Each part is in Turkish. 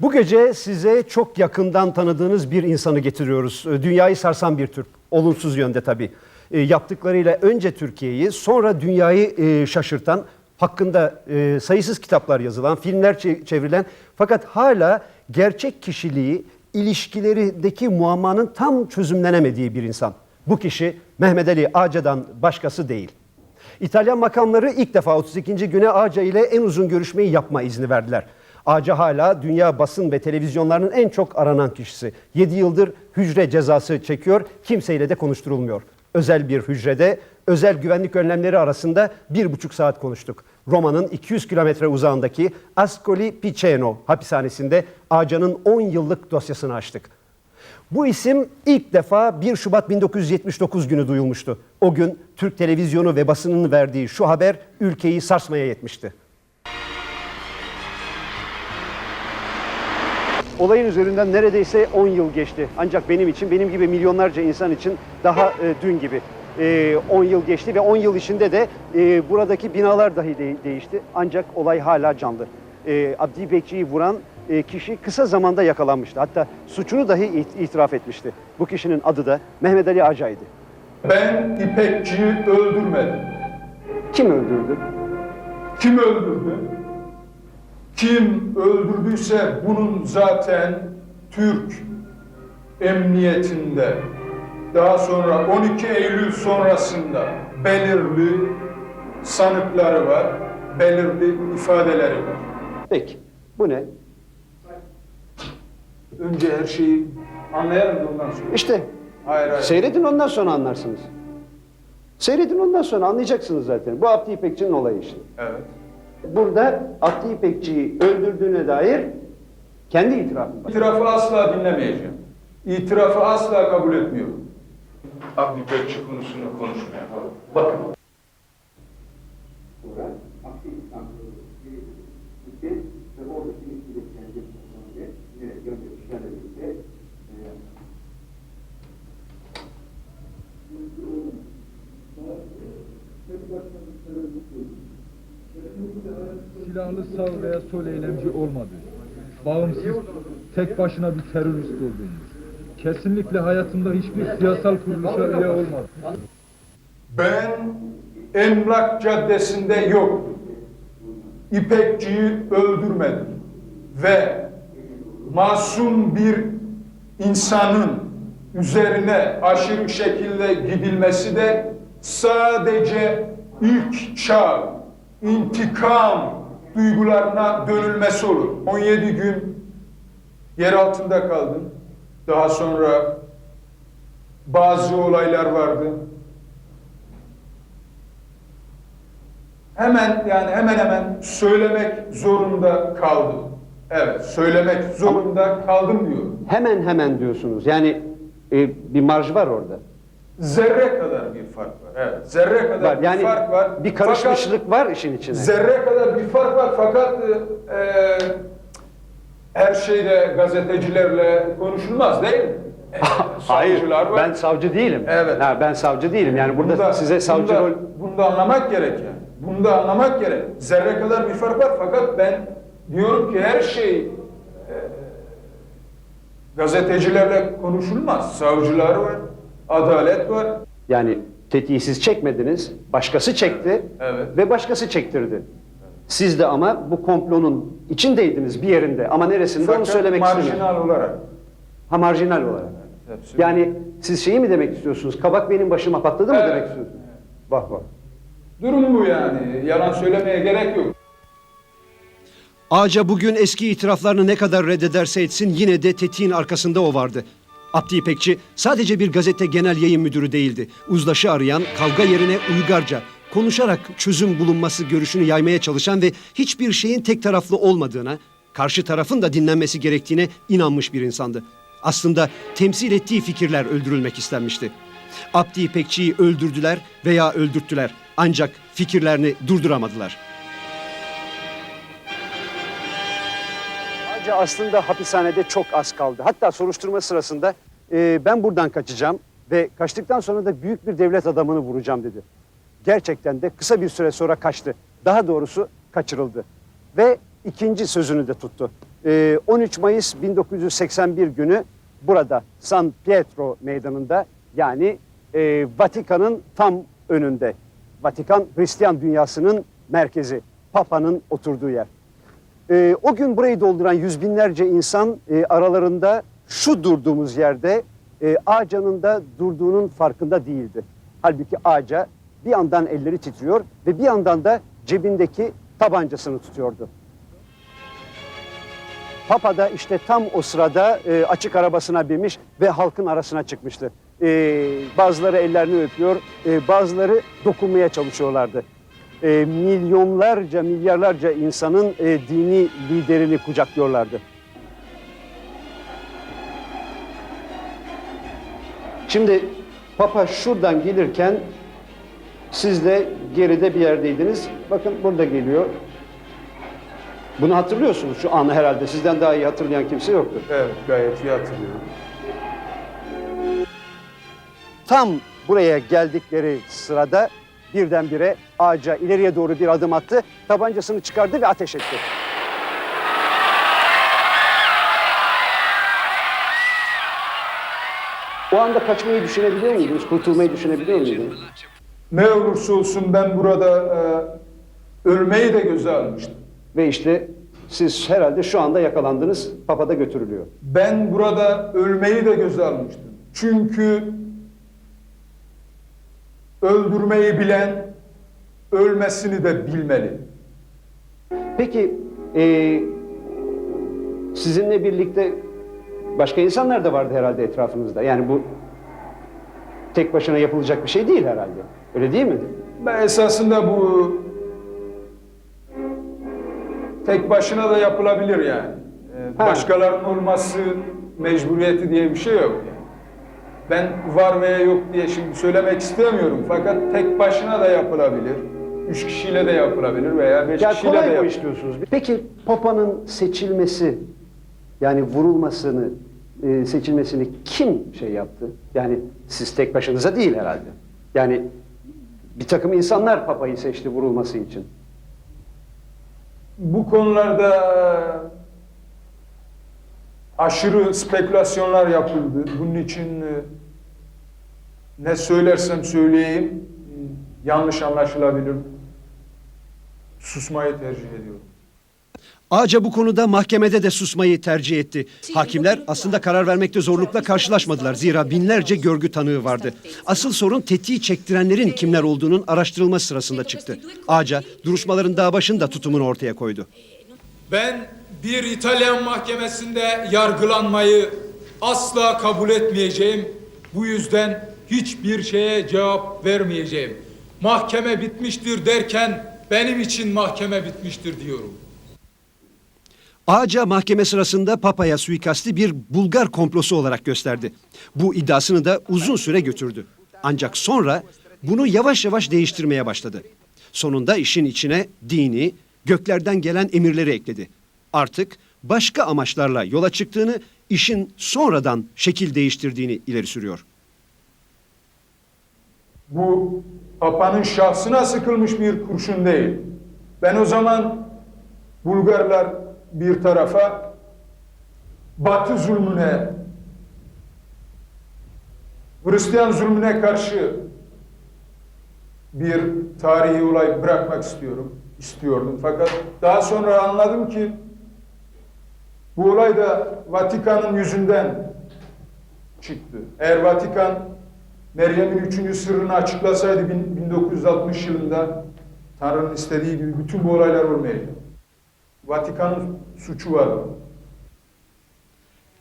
Bu gece size çok yakından tanıdığınız bir insanı getiriyoruz. Ee, Dünyayı sarsan bir Türk. Olumsuz yönde tabii. Ee, Yaptıklarıyla önce Türkiye'yi sonra dünyayı e, şaşırtan, hakkında e, sayısız kitaplar yazılan, filmler çe- çevrilen fakat hala gerçek kişiliği, ilişkilerindeki muammanın tam çözümlenemediği bir insan. Bu kişi Mehmet Ali Ağca'dan başkası değil. İtalyan makamları ilk defa 32. güne Ağca ile en uzun görüşmeyi yapma izni verdiler. Ağca hala dünya basın ve televizyonlarının en çok aranan kişisi. 7 yıldır hücre cezası çekiyor, kimseyle de konuşturulmuyor. Özel bir hücrede, özel güvenlik önlemleri arasında bir buçuk saat konuştuk. Roma'nın 200 kilometre uzağındaki Ascoli Piceno hapishanesinde Ağca'nın 10 yıllık dosyasını açtık. Bu isim ilk defa 1 Şubat 1979 günü duyulmuştu. O gün Türk televizyonu ve basının verdiği şu haber ülkeyi sarsmaya yetmişti. Olayın üzerinden neredeyse 10 yıl geçti. Ancak benim için, benim gibi milyonlarca insan için daha e, dün gibi. E, 10 yıl geçti ve 10 yıl içinde de e, buradaki binalar dahi de- değişti. Ancak olay hala canlı. E, Abdi Bekçi'yi vuran e, kişi kısa zamanda yakalanmıştı. Hatta suçunu dahi it- itiraf etmişti. Bu kişinin adı da Mehmet Ali Acay'dı. Ben İpekçi'yi öldürmedim. Kim öldürdü? Kim öldürdü? Kim öldürdüyse bunun zaten Türk emniyetinde daha sonra 12 Eylül sonrasında belirli sanıkları var, belirli ifadeleri var. Peki. Bu ne? Önce her şeyi anlayalım da ondan sonra. İşte Hayır hayır. Seyredin ondan sonra anlarsınız. Seyredin ondan sonra anlayacaksınız zaten. Bu Abdi İpekçi'nin olayı işte. Evet. Burada Abdi İpekçi'yi öldürdüğüne dair kendi itirafı var. İtirafı asla dinlemeyeceğim. İtirafı asla kabul etmiyorum. Abdi Bekçi konusunu konuşmaya. Bakın. Silahlı sağ veya sol eylemci olmadı. Bağımsız, tek başına bir terörist olduğumuz. Kesinlikle hayatımda hiçbir siyasal kuruluşa üye olmadı. Ben Emlak Caddesi'nde yok. İpekçiyi öldürmedim. Ve masum bir insanın üzerine aşırı şekilde gidilmesi de sadece ilk çağ, intikam duygularına dönülmesi olur. 17 gün yer altında kaldım. Daha sonra bazı olaylar vardı. Hemen yani hemen hemen söylemek zorunda kaldım. Evet, söylemek zorunda kaldım diyorum. Hemen hemen diyorsunuz. Yani e, bir marj var orada. Zerre kadar bir fark var. Evet, zerre kadar Var. Yani bir fark var. bir karışmışlık var işin içine. Fakat, zerre kadar bir fark var fakat e, her şeyde gazetecilerle konuşulmaz değil mi? E, Hayır, var. ben savcı değilim. Evet. Ha, ben savcı değilim. Yani burada Bunda- size savcı bunda, rol... Bunda anlamak gerek yani. Bunda anlamak gerek. Zerre kadar bir fark var fakat ben diyorum ki her şey e, gazetecilerle konuşulmaz. Savcılar var, adalet var. Yani tetiği siz çekmediniz, başkası çekti Evet. ve başkası çektirdi. Siz de ama bu komplonun içindeydiniz bir yerinde ama neresinde onu Fakat söylemek istemiyorum. marjinal olarak. Ha marjinal olarak. Hepsi- Yani siz şeyi mi demek istiyorsunuz? Kabak benim başıma patladı mı Evet. demek istiyorsunuz? Bak bak. Durum bu yani. Yalan söylemeye gerek yok. Ağaca bugün eski itiraflarını ne kadar reddederse etsin yine de tetiğin arkasında o vardı. Abdi İpekçi sadece bir gazete genel yayın müdürü değildi. Uzlaşı arayan, kavga yerine uygarca, konuşarak çözüm bulunması görüşünü yaymaya çalışan ve hiçbir şeyin tek taraflı olmadığına, karşı tarafın da dinlenmesi gerektiğine inanmış bir insandı. Aslında temsil ettiği fikirler öldürülmek istenmişti. Abdi İpekçi'yi öldürdüler veya öldürttüler. Ancak fikirlerini durduramadılar. Hacı aslında hapishanede çok az kaldı. Hatta soruşturma sırasında e, ben buradan kaçacağım ve kaçtıktan sonra da büyük bir devlet adamını vuracağım dedi. Gerçekten de kısa bir süre sonra kaçtı. Daha doğrusu kaçırıldı. Ve ikinci sözünü de tuttu. Ee, 13 Mayıs 1981 günü burada San Pietro meydanında yani e, Vatikan'ın tam önünde. Vatikan Hristiyan dünyasının merkezi. Papa'nın oturduğu yer. Ee, o gün burayı dolduran yüz binlerce insan e, aralarında şu durduğumuz yerde e, ağacanın da durduğunun farkında değildi. Halbuki ağaca bir yandan elleri titriyor ve bir yandan da cebindeki tabancasını tutuyordu. Papa da işte tam o sırada e, açık arabasına binmiş ve halkın arasına çıkmıştı. E, bazıları ellerini öpüyor, e, bazıları dokunmaya çalışıyorlardı. E, milyonlarca, milyarlarca insanın e, dini liderini kucaklıyorlardı. Şimdi Papa şuradan gelirken siz de geride bir yerdeydiniz. Bakın burada geliyor. Bunu hatırlıyorsunuz şu anı herhalde. Sizden daha iyi hatırlayan kimse yoktur. Evet, gayet iyi hatırlıyorum. Tam buraya geldikleri sırada birdenbire ağaca ileriye doğru bir adım attı. Tabancasını çıkardı ve ateş etti. O anda kaçmayı düşünebiliyor muydunuz? Kurtulmayı düşünebiliyor muydunuz? Ne olursa olsun ben burada e, ölmeyi de göze almıştım. Ve işte siz herhalde şu anda yakalandınız. Papa da götürülüyor. Ben burada ölmeyi de göze almıştım. Çünkü öldürmeyi bilen ölmesini de bilmeli. Peki e, sizinle birlikte başka insanlar da vardı herhalde etrafınızda. Yani bu tek başına yapılacak bir şey değil herhalde. Öyle değil mi? Ben esasında bu tek başına da yapılabilir yani. Ee. Başkalarının olması mecburiyeti diye bir şey yok yani. Ben var veya yok diye şimdi söylemek istemiyorum fakat tek başına da yapılabilir. Üç kişiyle de yapılabilir veya beş Ya kişiyle de yapılabilir. iş diyorsunuz. Peki Papa'nın seçilmesi yani vurulmasını e, seçilmesini kim şey yaptı? Yani siz tek başınıza değil herhalde. Yani bir takım insanlar Papa'yı seçti vurulması için. Bu konularda aşırı spekülasyonlar yapıldı. Bunun için e, ne söylersem söyleyeyim yanlış anlaşılabilir. Susmayı tercih ediyorum. Ağaca bu konuda mahkemede de susmayı tercih etti. Hakimler aslında karar vermekte zorlukla karşılaşmadılar. Zira binlerce görgü tanığı vardı. Asıl sorun tetiği çektirenlerin kimler olduğunun araştırılması sırasında çıktı. Ağaca duruşmaların daha başında tutumunu ortaya koydu. Ben bir İtalyan mahkemesinde yargılanmayı asla kabul etmeyeceğim. Bu yüzden hiçbir şeye cevap vermeyeceğim. Mahkeme bitmiştir derken benim için mahkeme bitmiştir diyorum. Ağaca mahkeme sırasında Papa'ya suikasti bir Bulgar komplosu olarak gösterdi. Bu iddiasını da uzun süre götürdü. Ancak sonra bunu yavaş yavaş değiştirmeye başladı. Sonunda işin içine dini, göklerden gelen emirleri ekledi. Artık başka amaçlarla yola çıktığını, işin sonradan şekil değiştirdiğini ileri sürüyor. Bu Papa'nın şahsına sıkılmış bir kurşun değil. Ben o zaman Bulgarlar bir tarafa, Batı zulmüne, Hristiyan zulmüne karşı bir tarihi olay bırakmak istiyorum, istiyordum. Fakat daha sonra anladım ki bu olay da Vatikan'ın yüzünden çıktı. Eğer Vatikan Meryem'in üçüncü sırrını açıklasaydı bin- 1960 yılında Tanrı'nın istediği gibi bütün bu olaylar olmayacak. Vatikan'ın suçu var.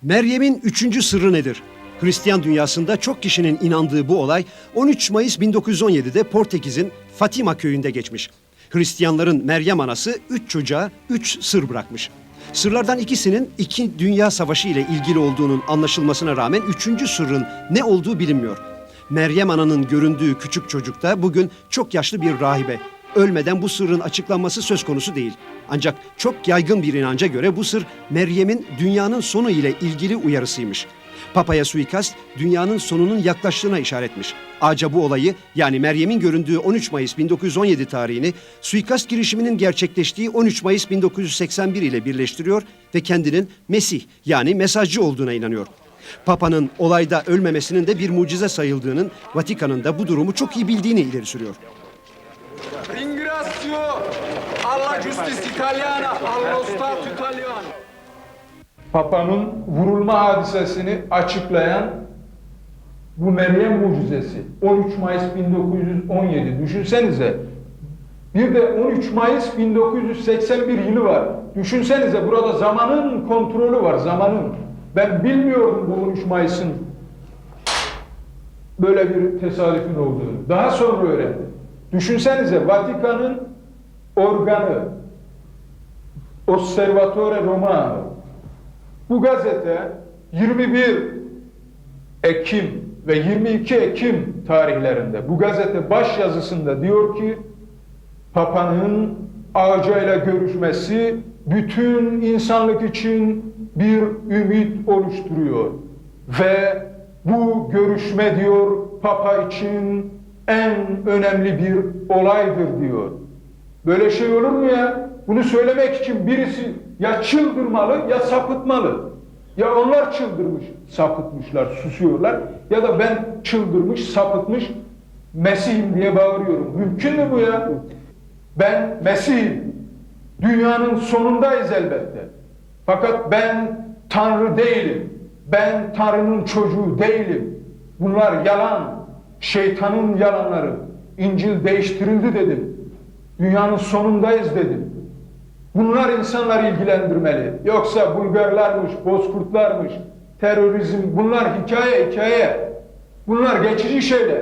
Meryem'in üçüncü sırrı nedir? Hristiyan dünyasında çok kişinin inandığı bu olay 13 Mayıs 1917'de Portekiz'in Fatima köyünde geçmiş. Hristiyanların Meryem anası üç çocuğa üç sır bırakmış. Sırlardan ikisinin iki dünya savaşı ile ilgili olduğunun anlaşılmasına rağmen üçüncü sırrın ne olduğu bilinmiyor. Meryem ananın göründüğü küçük çocukta bugün çok yaşlı bir rahibe. Ölmeden bu sırrın açıklanması söz konusu değil. Ancak çok yaygın bir inanca göre bu sır Meryem'in dünyanın sonu ile ilgili uyarısıymış. Papa'ya suikast dünyanın sonunun yaklaştığına işaretmiş. Ağaca bu olayı yani Meryem'in göründüğü 13 Mayıs 1917 tarihini suikast girişiminin gerçekleştiği 13 Mayıs 1981 ile birleştiriyor ve kendinin Mesih yani mesajcı olduğuna inanıyor. Papa'nın olayda ölmemesinin de bir mucize sayıldığının Vatikan'ın da bu durumu çok iyi bildiğini ileri sürüyor. Ringrazio alla giustizia italiana, allo Stato italiano. Papa'nın vurulma hadisesini açıklayan bu Meryem mucizesi 13 Mayıs 1917 düşünsenize bir de 13 Mayıs 1981 yılı var. Düşünsenize burada zamanın kontrolü var zamanın. Ben bilmiyordum bu 13 Mayıs'ın böyle bir tesadüfün olduğunu. Daha sonra öğrendim. Düşünsenize Vatikan'ın organı Osservatore Romano bu gazete 21 Ekim ve 22 Ekim tarihlerinde bu gazete baş yazısında diyor ki Papa'nın ağacayla görüşmesi bütün insanlık için bir ümit oluşturuyor. Ve bu görüşme diyor Papa için en önemli bir olaydır diyor. Böyle şey olur mu ya? Bunu söylemek için birisi ya çıldırmalı ya sapıtmalı. Ya onlar çıldırmış, sapıtmışlar, susuyorlar ya da ben çıldırmış, sapıtmış Mesih'im diye bağırıyorum. Mümkün mü bu ya? Ben Mesih'im. Dünyanın sonundayız elbette. Fakat ben Tanrı değilim. Ben Tanrı'nın çocuğu değilim. Bunlar yalan. Şeytanın yalanları. İncil değiştirildi dedim. Dünyanın sonundayız dedim. Bunlar insanlar ilgilendirmeli. Yoksa Bulgarlarmış, Bozkurtlarmış, terörizm bunlar hikaye hikaye. Bunlar geçici şeyler.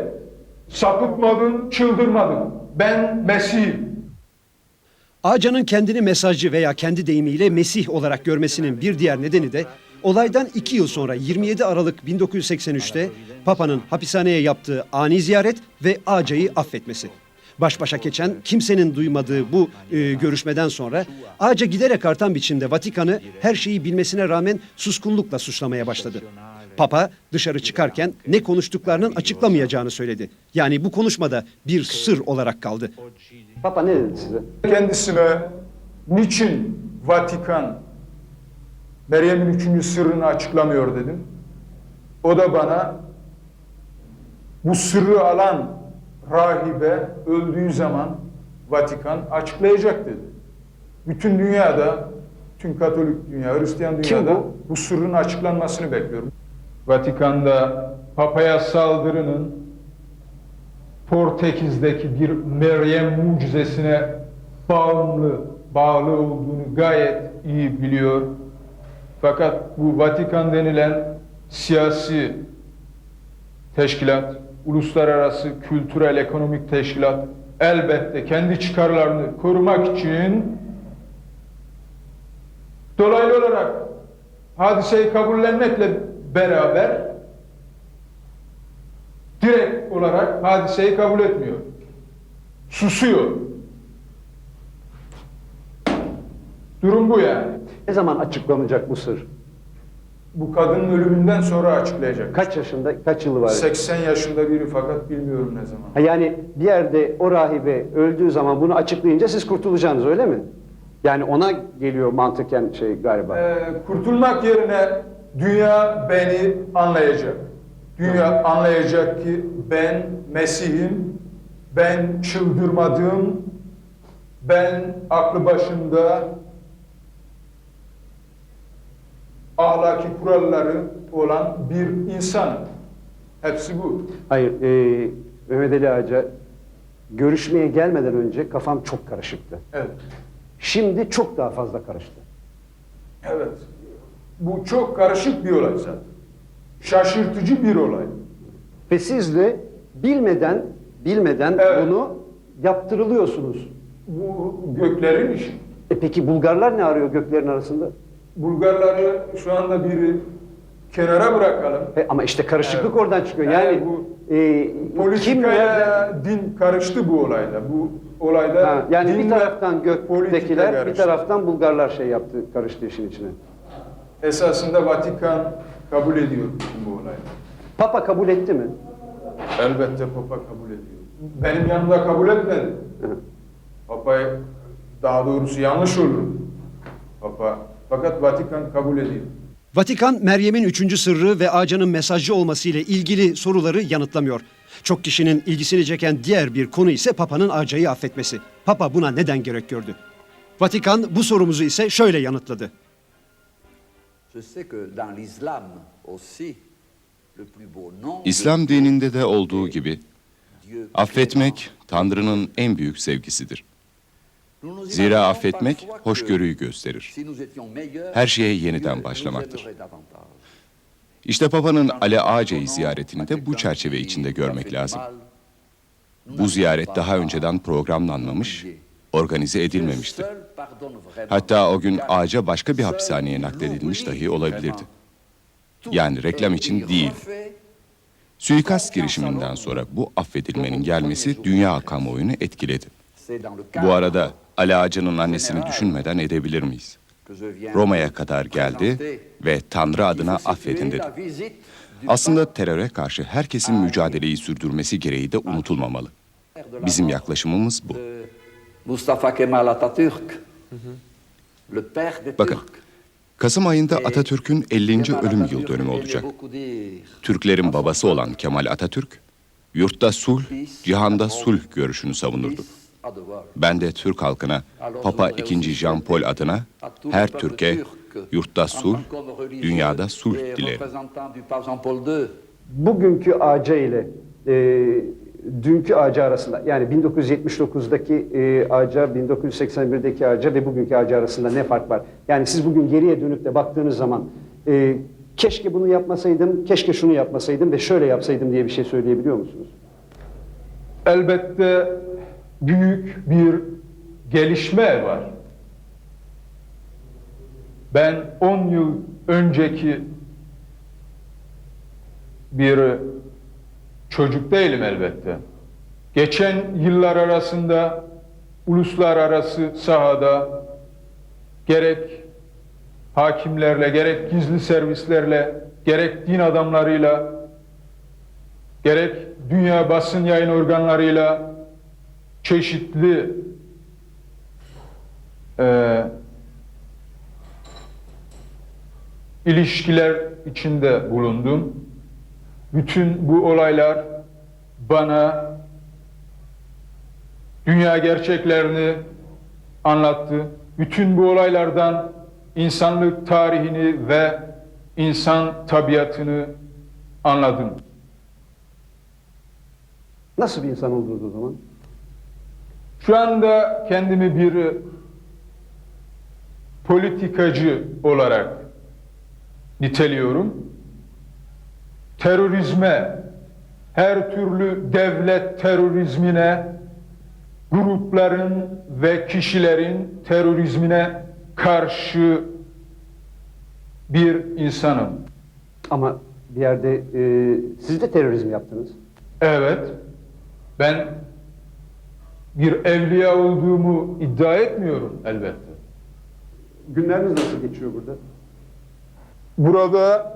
Sapıtmadın, çıldırmadın. Ben Mesih'im. Ağca'nın kendini mesajcı veya kendi deyimiyle Mesih olarak görmesinin bir diğer nedeni de olaydan iki yıl sonra 27 Aralık 1983'te Papa'nın hapishaneye yaptığı ani ziyaret ve Ağca'yı affetmesi. Baş başa geçen kimsenin duymadığı bu e, görüşmeden sonra Ağca giderek artan biçimde Vatikan'ı her şeyi bilmesine rağmen suskunlukla suçlamaya başladı. Papa dışarı çıkarken ne konuştuklarının açıklamayacağını söyledi. Yani bu konuşmada bir sır olarak kaldı. Papa ne dedi size? Kendisine niçin Vatikan Meryem'in üçüncü sırrını açıklamıyor dedim. O da bana bu sırrı alan rahibe öldüğü zaman Vatikan açıklayacak dedi. Bütün dünyada, tüm Katolik dünya, Hristiyan dünyada bu? bu sırrın açıklanmasını bekliyorum. Vatikan'da Papa'ya saldırının Portekiz'deki bir Meryem mucizesine bağımlı, bağlı olduğunu gayet iyi biliyor. Fakat bu Vatikan denilen siyasi teşkilat, uluslararası kültürel ekonomik teşkilat elbette kendi çıkarlarını korumak için dolaylı olarak hadiseyi kabullenmekle beraber direkt olarak hadiseyi kabul etmiyor. Susuyor. Durum bu yani. Ne zaman açıklanacak bu sır? Bu kadının ölümünden sonra açıklayacak. Kaç yaşında, kaç yılı var? 80 yaşında biri fakat bilmiyorum ne zaman. Ha, yani bir yerde o rahibe öldüğü zaman bunu açıklayınca siz kurtulacaksınız öyle mi? Yani ona geliyor mantıken şey galiba. Ee, kurtulmak yerine dünya beni anlayacak. Dünya anlayacak ki ben Mesih'im, ben çıldırmadım, ben aklı başında ahlaki kuralları olan bir insanım. Hepsi bu. Hayır, e, Mehmet Ali Ağaca görüşmeye gelmeden önce kafam çok karışıktı. Evet. Şimdi çok daha fazla karıştı. Evet. Bu çok karışık bir olay zaten. Şaşırtıcı bir olay. Ve siz de bilmeden, bilmeden Evet. bunu yaptırılıyorsunuz. Bu göklerin işi. E peki Bulgarlar ne arıyor göklerin arasında? Bulgarları şu anda bir kenara bırakalım. E, ama işte karışıklık Evet. oradan çıkıyor. Yani Yani bu e, kim Politikayla nereden- din karıştı bu olayda. Bu olayda Ha, yani bir taraftan göktekiler, bir taraftan Bulgarlar şey yaptı, karıştı işin içine. Esasında Vatikan kabul ediyor bütün bu olayları. Papa kabul etti mi? Elbette Papa kabul ediyor. Benim yanımda kabul etmedi. Papa daha doğrusu yanlış olur. Papa fakat Vatikan kabul ediyor. Vatikan, Meryem'in üçüncü sırrı ve ağacanın mesajcı olması ile ilgili soruları yanıtlamıyor. Çok kişinin ilgisini çeken diğer bir konu ise Papa'nın ağacayı affetmesi. Papa buna neden gerek gördü? Vatikan bu sorumuzu ise şöyle yanıtladı. İslam dininde de olduğu gibi affetmek Tanrı'nın en büyük sevgisidir. Zira affetmek hoşgörüyü gösterir. Her şeye yeniden başlamaktır. İşte Papa'nın Ali Ağaca'yı ziyaretini de bu çerçeve içinde görmek lazım. Bu ziyaret daha önceden programlanmamış, organize edilmemişti. Hatta o gün ağaca başka bir hapishaneye nakledilmiş dahi olabilirdi. Yani reklam için değil. Suikast girişiminden sonra bu affedilmenin gelmesi dünya kamuoyunu etkiledi. Bu arada Ali Ağaca'nın annesini düşünmeden edebilir miyiz? Roma'ya kadar geldi ve Tanrı adına affedin dedi. Aslında teröre karşı herkesin mücadeleyi sürdürmesi gereği de unutulmamalı. Bizim yaklaşımımız bu. Mustafa Kemal Atatürk, le père des Bakın. Kasım ayında Atatürk'ün 50. ölüm yıl dönümü olacak. Türklerin babası olan Kemal Atatürk, yurtta sulh, cihanda sulh görüşünü savunurdu. Ben de Türk halkına Papa II. Jean Paul adına her Türk'e yurtta sulh, dünyada sulh dilerim. Bugünkü ağaca ile e, dünkü ağaca arasında yani 1979'daki e, ağaca, 1981'deki ağaca ve bugünkü ağaca arasında ne fark var? Yani siz bugün geriye dönüp de baktığınız zaman e, keşke bunu yapmasaydım, keşke şunu yapmasaydım ve şöyle yapsaydım diye bir şey söyleyebiliyor musunuz? Elbette büyük bir gelişme var. Ben 10 yıl önceki bir çocuk değilim elbette. Geçen yıllar arasında uluslararası sahada gerek hakimlerle, gerek gizli servislerle, gerek din adamlarıyla, gerek dünya basın yayın organlarıyla çeşitli eee ilişkiler içinde bulundum. Bütün bu olaylar bana dünya gerçeklerini anlattı. Bütün bu olaylardan insanlık tarihini ve insan tabiatını anladım. Nasıl bir insan oldunuz o zaman? Şu anda kendimi bir politikacı olarak niteliyorum. Terörizme, her türlü devlet terörizmine, grupların ve kişilerin terörizmine karşı bir insanım. Ama bir yerde e, siz de terörizm yaptınız. Evet, ben bir evliya olduğumu iddia etmiyorum elbette. Günleriniz nasıl geçiyor burada? Burada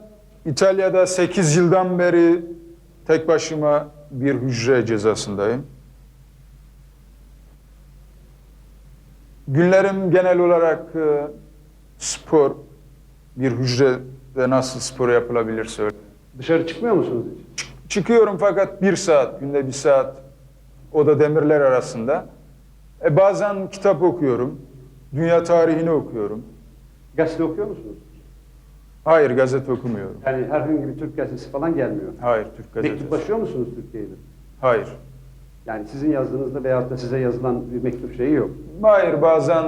İtalya'da 8 yıldan beri tek başıma bir hücre cezasındayım. Günlerim genel olarak e, spor, bir hücrede nasıl spor yapılabilirse öyle. Dışarı çıkmıyor musunuz hiç? Çıkıyorum fakat bir saat, günde bir saat o da demirler arasında. E bazen kitap okuyorum, dünya tarihini okuyorum. Gazete okuyor musunuz? Hayır gazete okumuyorum. Yani herhangi bir Türk gazetesi falan gelmiyor. Hayır Türk gazetesi. Mektuplaşıyor musunuz Türkiye'yle? Hayır. Yani sizin yazdığınızda veyahut da size yazılan bir mektup şeyi yok. Hayır bazen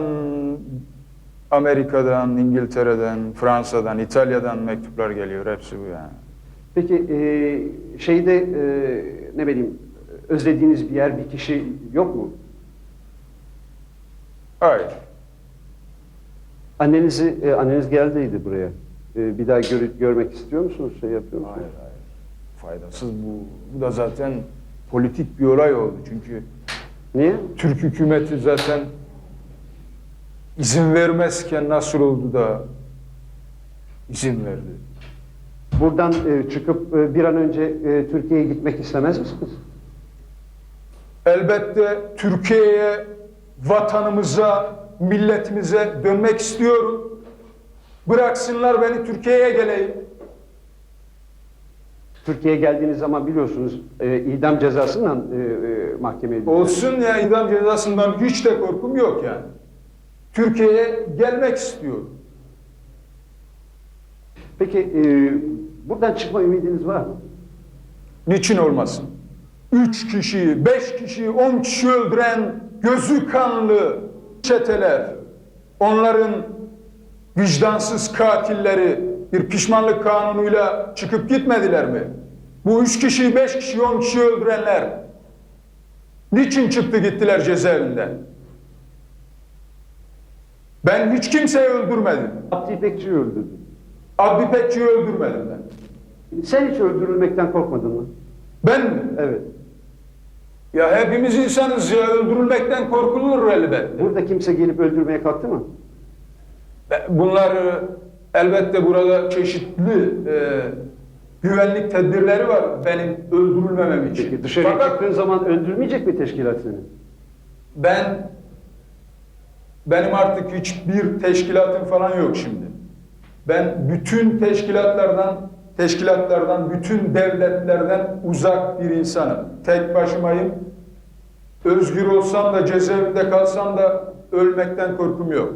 Amerika'dan, İngiltere'den, Fransa'dan, İtalya'dan mektuplar geliyor. Hepsi bu yani. Peki e, şeyde e, ne bileyim özlediğiniz bir yer, bir kişi yok mu? Hayır. Annenizi, e, anneniz geldiydi buraya. E, bir daha gör- görmek istiyor musunuz? Şey yapıyor musunuz? Hayır, hayır. Faydasız bu. Bu da zaten politik bir olay oldu. Çünkü Niye? Türk hükümeti zaten izin vermezken nasıl oldu da izin verdi. buradan e, çıkıp e, bir an önce e, Türkiye'ye gitmek istemez misiniz? Elbette Türkiye'ye, vatanımıza, milletimize dönmek istiyorum. Bıraksınlar beni Türkiye'ye geleyim. Türkiye'ye geldiğiniz zaman biliyorsunuz e, idam cezasından e, e, mahkemeye. Olsun ya idam cezasından hiç de korkum yok yani. Türkiye'ye gelmek istiyorum. Peki e, buradan çıkma ümidiniz var mı? Niçin olmasın? Üç kişiyi, beş kişiyi, on kişi öldüren gözü kanlı çeteler, onların vicdansız katilleri bir pişmanlık kanunuyla çıkıp gitmediler mi? Bu üç kişiyi, beş kişiyi, on kişiyi öldürenler niçin çıktı gittiler cezaevinden? Ben hiç kimseyi öldürmedim. Abdi İpekçi'yi öldürdün. Abdi Pekçi'yi öldürmedim ben. Sen hiç öldürülmekten korkmadın mı? Ben mi? Evet. Ya hepimiz insanız ya öldürülmekten korkulur elbette. Burada kimse gelip öldürmeye kalktı mı? Bunlar e, elbette burada çeşitli e, güvenlik tedbirleri var benim öldürülmemem için. Peki dışarıya Fakat çıktığın zaman öldürmeyecek mi teşkilat seni? ben benim artık hiçbir teşkilatım falan yok şimdi. Ben bütün teşkilatlardan teşkilatlardan, bütün devletlerden uzak bir insanım. Tek başımayım. Özgür olsam da cezaevinde kalsam da ölmekten korkum yok.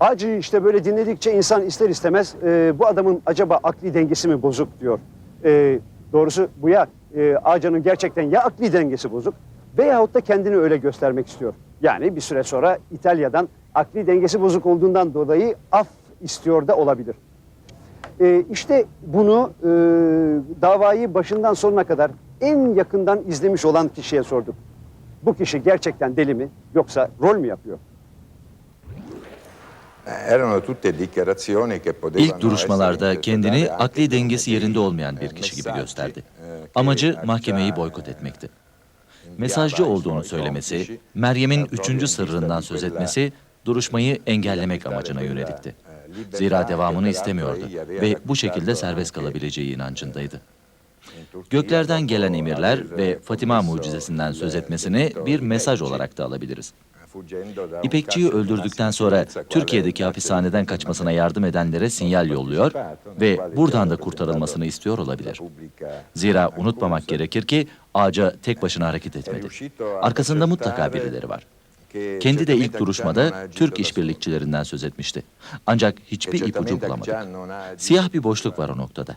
Acı işte böyle dinledikçe insan ister istemez e, bu adamın acaba akli dengesi mi bozuk diyor. E, doğrusu bu ya e, Ağcan'ın gerçekten ya akli dengesi bozuk veyahut da kendini öyle göstermek istiyor. Yani bir süre sonra İtalya'dan akli dengesi bozuk olduğundan dolayı af istiyor da olabilir. E, işte bunu e, davayı başından sonuna kadar en yakından izlemiş olan kişiye sorduk. Bu kişi gerçekten deli mi yoksa rol mü yapıyor? İlk duruşmalarda kendini akli dengesi yerinde olmayan bir kişi gibi gösterdi. eh, che Amacı mahkemeyi boykot etmekti. Mesajcı olduğunu söylemesi, Meryem'in üçüncü sırrından söz etmesi duruşmayı engellemek amacına yönelikti. Zira devamını istemiyordu ve bu şekilde serbest kalabileceği inancındaydı. Göklerden gelen emirler ve Fatima mucizesinden söz etmesini bir mesaj olarak da alabiliriz. İpekçi'yi öldürdükten sonra Türkiye'deki hapishaneden kaçmasına yardım edenlere sinyal yolluyor ve buradan da kurtarılmasını istiyor olabilir. Zira unutmamak gerekir ki Ağaca tek başına hareket etmedi. Arkasında mutlaka birileri var. Kendi de ilk duruşmada Türk işbirlikçilerinden söz etmişti. Ancak hiçbir ipucu bulamadık. Siyah bir boşluk var o noktada.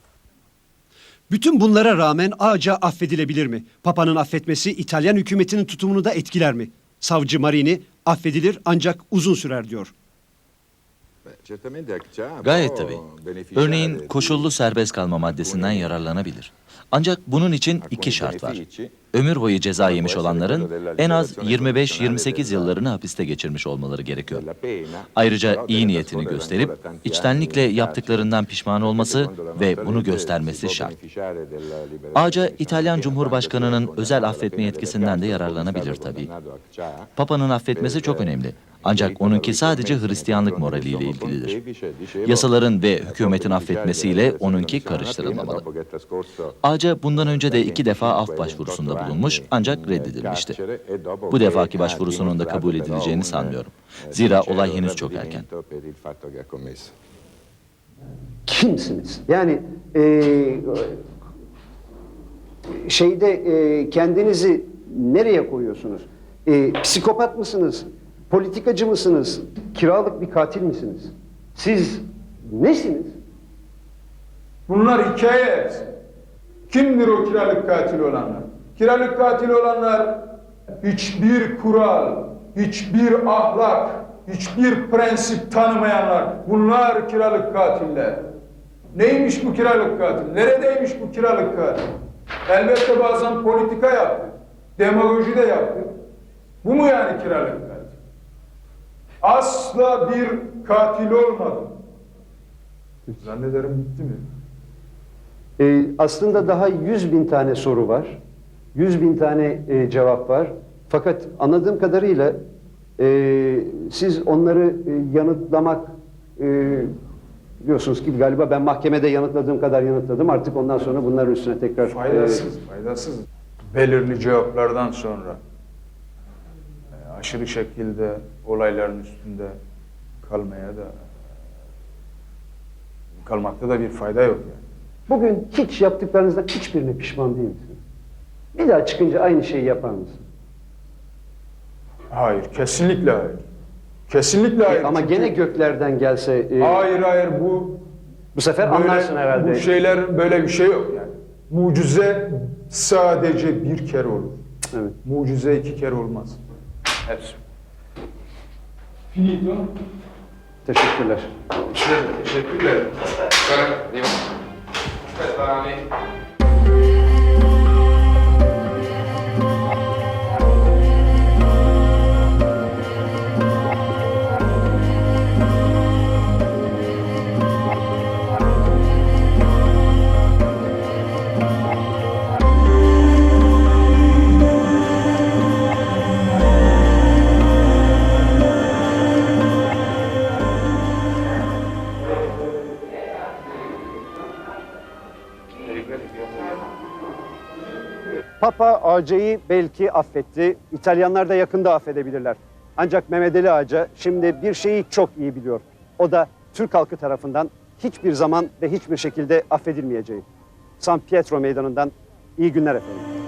Bütün bunlara rağmen Ağca affedilebilir mi? Papa'nın affetmesi İtalyan hükümetinin tutumunu da etkiler mi? Savcı Marini affedilir ancak uzun sürer diyor. Gayet tabii. Örneğin koşullu serbest kalma maddesinden yararlanabilir. Ancak bunun için iki şart var. Ömür boyu ceza yemiş olanların en az 25-28 yıllarını hapiste geçirmiş olmaları gerekiyor. Ayrıca iyi niyetini gösterip içtenlikle yaptıklarından pişman olması ve bunu göstermesi şart. Ağaca İtalyan Cumhurbaşkanı'nın özel affetme yetkisinden de yararlanabilir tabii. Papa'nın affetmesi çok önemli. Ancak onunki sadece Hristiyanlık moraliyle ilgilidir. Yasaların ve hükümetin affetmesiyle onunki karıştırılmamalı. Ağaca bundan önce de iki defa af başvurusunda bulunmuş ancak reddedilmişti. Bu defaki başvurusunun da kabul edileceğini sanmıyorum. Zira olay henüz çok erken. kimsiniz? Yani e, şeyde e, kendinizi nereye koyuyorsunuz? E, psikopat mısınız? Politikacı mısınız? Kiralık bir katil misiniz? Siz nesiniz? Bunlar hikaye. Kimdir o kiralık katil olanlar? Kiralık katil olanlar hiçbir kural, hiçbir ahlak, hiçbir prensip tanımayanlar. Bunlar kiralık katiller. Neymiş bu kiralık katil? Neredeymiş bu kiralık katil? Elbette bazen politika yaptı. Demagoji de yaptı. Bu mu yani kiralık? Asla bir katil olmadı. Zannederim bitti mi? E, aslında daha 100 bin tane soru var. 100 bin tane e, cevap var. Fakat anladığım kadarıyla e, siz onları e, yanıtlamak e, Biliyorsunuz ki galiba ben mahkemede yanıtladığım kadar yanıtladım. Artık ondan sonra bunların üstüne tekrar... e, Faydasız, faydasız. Belirli cevaplardan sonra e, aşırı şekilde olayların üstünde kalmaya da kalmakta da bir fayda yok yani. Bugün hiç yaptıklarınızdan hiçbirine pişman değil misiniz? Bir daha çıkınca aynı şeyi yapar mısınız? Hayır, kesinlikle hayır. Kesinlikle hayır. E, Ama Çünkü- gene göklerden gelse... e, Hayır hayır bu Bu sefer böyle- anlarsın herhalde. Bu şeyler böyle bir şey yok yani. Mucize sadece bir kere olur. Evet. Mucize iki kere olmaz. Hepsi. Finito. Teşekkürler. Teşekkürler. Papa Ağacı'yı belki affetti. İtalyanlar da yakında affedebilirler. Ancak Mehmet Ali Ağca şimdi bir şeyi çok iyi biliyor. O da Türk halkı tarafından hiçbir zaman ve hiçbir şekilde affedilmeyeceği. San Pietro Meydanı'ndan iyi günler efendim.